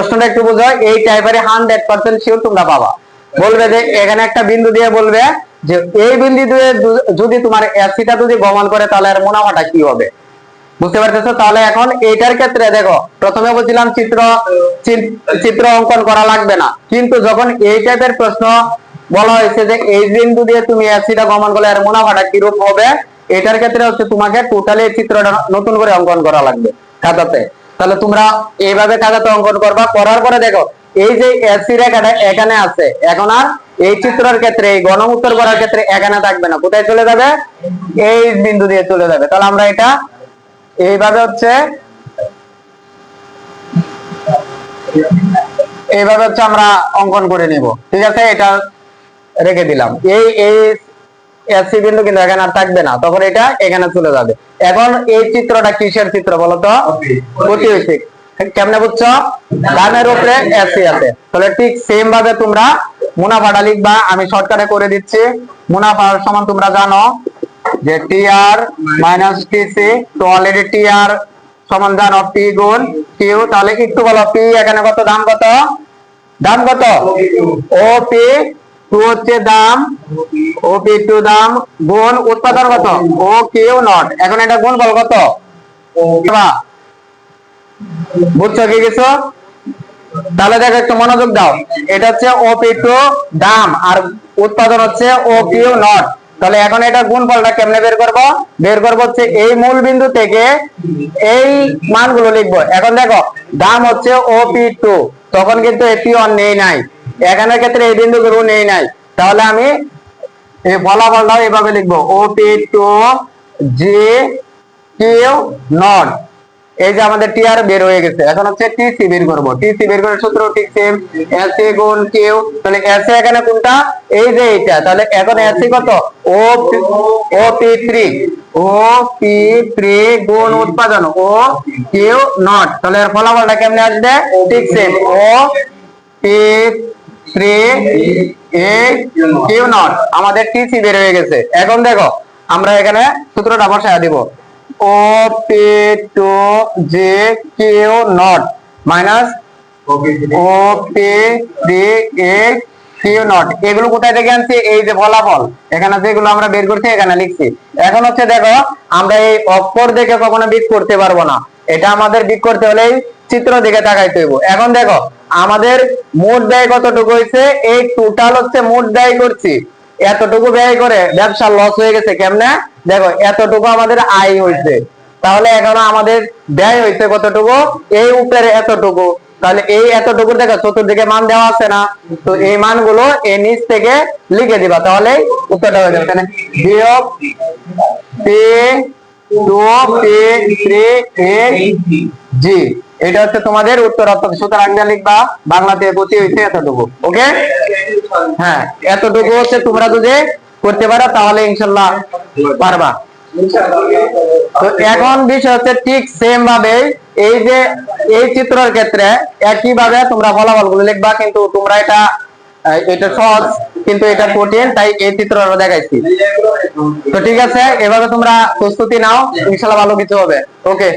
প্রশ্নটা একটু বুঝো, এই টাইপের হান্ড্রেড পার্সেন্ট শিওর তোমরা পাবা। বলবে যে এখানে একটা বিন্দু দিয়ে বলবে যে এই বিন্দু দিয়ে যদি তোমার অ্যাসিটা যদি গমন করে তাহলে আর মুনাফাটা কি হবে? বুঝতে পারতেছো? তাহলে এখন এইটার ক্ষেত্রে দেখো, প্রথমে বলছিলাম চিত্র চিত্র অঙ্কন করা লাগবে না। কিন্তু যখন এই টাইপের প্রশ্ন বলা হয়েছে যে এই বিন্দু দিয়ে তুমি অ্যাসিটা গমন করলে আর মুনাফাটা কিরূপ হবে, এটার ক্ষেত্রে হচ্ছে তোমাকে টোটালি চিত্রটা নতুন করে অঙ্কন করা লাগবে। খাতাতে। তাহলে তোমরা এইভাবে খাতাতে অঙ্কন করবা। করার পরে দেখো, এই যে এসি রেখাটা এখানে আছে, এখন আর এই চিত্রের ক্ষেত্রে, এই গণমুত্তর করার ক্ষেত্রে এখানে থাকবে না। কোথায় চলে যাবে? এই বিন্দু দিয়ে চলে যাবে। তাহলে আমরা এটা এইভাবে হচ্ছে এইভাবে হচ্ছে আমরা অঙ্কন করে নিব। ঠিক আছে? এটা রেখে দিলাম। এই এই এসি বিন্দু কিন্তু এখানে আর থাকবে না। তখন এটা এখানে চলে যাবে। এখন এই চিত্রটা কিসের চিত্র বলতো প্রতিবেশিক কেমনে বুঝছ? ডানের উপরে এসি আছে। তাহলে ঠিক সেম ভাবে তোমরা মুনাফাটা লিখবা। আমি শর্টকাটে করে দিচ্ছি। মুনাফার সমান তোমরা জানো যে T R minus T C তো অলরেডি টি আর সমান জানো পি গুণ কিউ তাহলে একটু বলো পি এখানে কত? দাম কত? দাম কত? ও পি টু হচ্ছে দাম ও পি টু দাম গুণ উৎপাদন কত? O Q naught. এখন এটা গুণ বল কত? বুঝছ কি কিছু? তাহলে দেখো একটু মনোযোগ দাও। এটা হচ্ছে ও পি টু দাম আর উৎপাদন হচ্ছে ও কিউ নট। তাহলে এখন এটা গুণফলটা কেমনে বের করব? বের করব হচ্ছে এই মূল বিন্দু থেকে এই মানগুলো লিখব। এখন দেখো, দাম হচ্ছে ও পি টু তখন কিন্তু অন নেই, নাই। এখানের ক্ষেত্রে এই বিন্দুগুলো নেই, নাই। তাহলে আমি এই ফলাফলটাও এভাবে লিখব। O P two G Q naught এই যে আমাদের টিআর বের হয়ে গেছে। এখন হচ্ছে টিসি বের করব। টিসি বের করার সূত্র ঠিক সেম এসি গুণ কিউ তাহলে এসি এখানে কোনটা? এই যে এইটা। তাহলে এখন এসি কত? O O P three O P three গুণ উৎপাদন। ও কিউ নট তাহলে এর ফলাফলটা কেমনে আসবে? ঠিক সেম ও পি আমাদের টিসি বের হয়ে গেছে। এখন দেখো, আমরা এখানে সূত্রটা দিব। O two J naught minus O A naught এগুলো কোথায় থেকে আনছি? এই যে ফলাফল। এখানে যেগুলো আমরা বের করছি, এখানে লিখছি। এখন হচ্ছে দেখো, আমরা এই অক্ষর দেখে কখনো বিট করতে পারব না। এটা আমাদের বিট করতে হলে চিত্র দিকে তাকাইতে হইব। এখন দেখো আমাদের মোট ব্যয় কতটুকু হয়েছে? এই টোটাল হচ্ছে মোট ব্যয় করছি। এতটুকু ব্যয় করে ব্যবসা লস হয়ে গেছে কেমনে? দেখো, এতটুকু আমাদের আয় হয়েছে। তাহলে এখন আমাদের ব্যয় হয়েছে কতটুকু? এই উপরে এতটুকু। তাহলে এই এতটুকু দেখো, চতুর্দিকে মান দেওয়া আছে না? তো এই মানগুলো এই নিচ থেকে লিখে দিবা। তাহলে উত্তরটা হয়ে যাবে। বিয়োগ P two P, three, A, G. এটা হচ্ছে তোমাদের উত্তর অর্থ সুতরাং লিখবা বাংলাতে গতি হয়েছে এতটুকু, ওকে? হ্যাঁ এতটুকু হচ্ছে তোমরা যদি করতে পারো, তাহলে ইনশাল্লাহ পারবা। তো এখন বিষয় হচ্ছে ঠিক সেম ভাবে এই যে এই চিত্রের ক্ষেত্রে একই ভাবে তোমরা ফলাফলগুলো লিখবা, কিন্তু তোমরা এটা এটা সহজ, কিন্তু এটা কঠিন, তাই এই চিত্র দেখাইছি। তো ঠিক আছে, এভাবে তোমরা প্রস্তুতি নাও, ইনশাল্লাহ ভালো কিছু হবে, ওকে?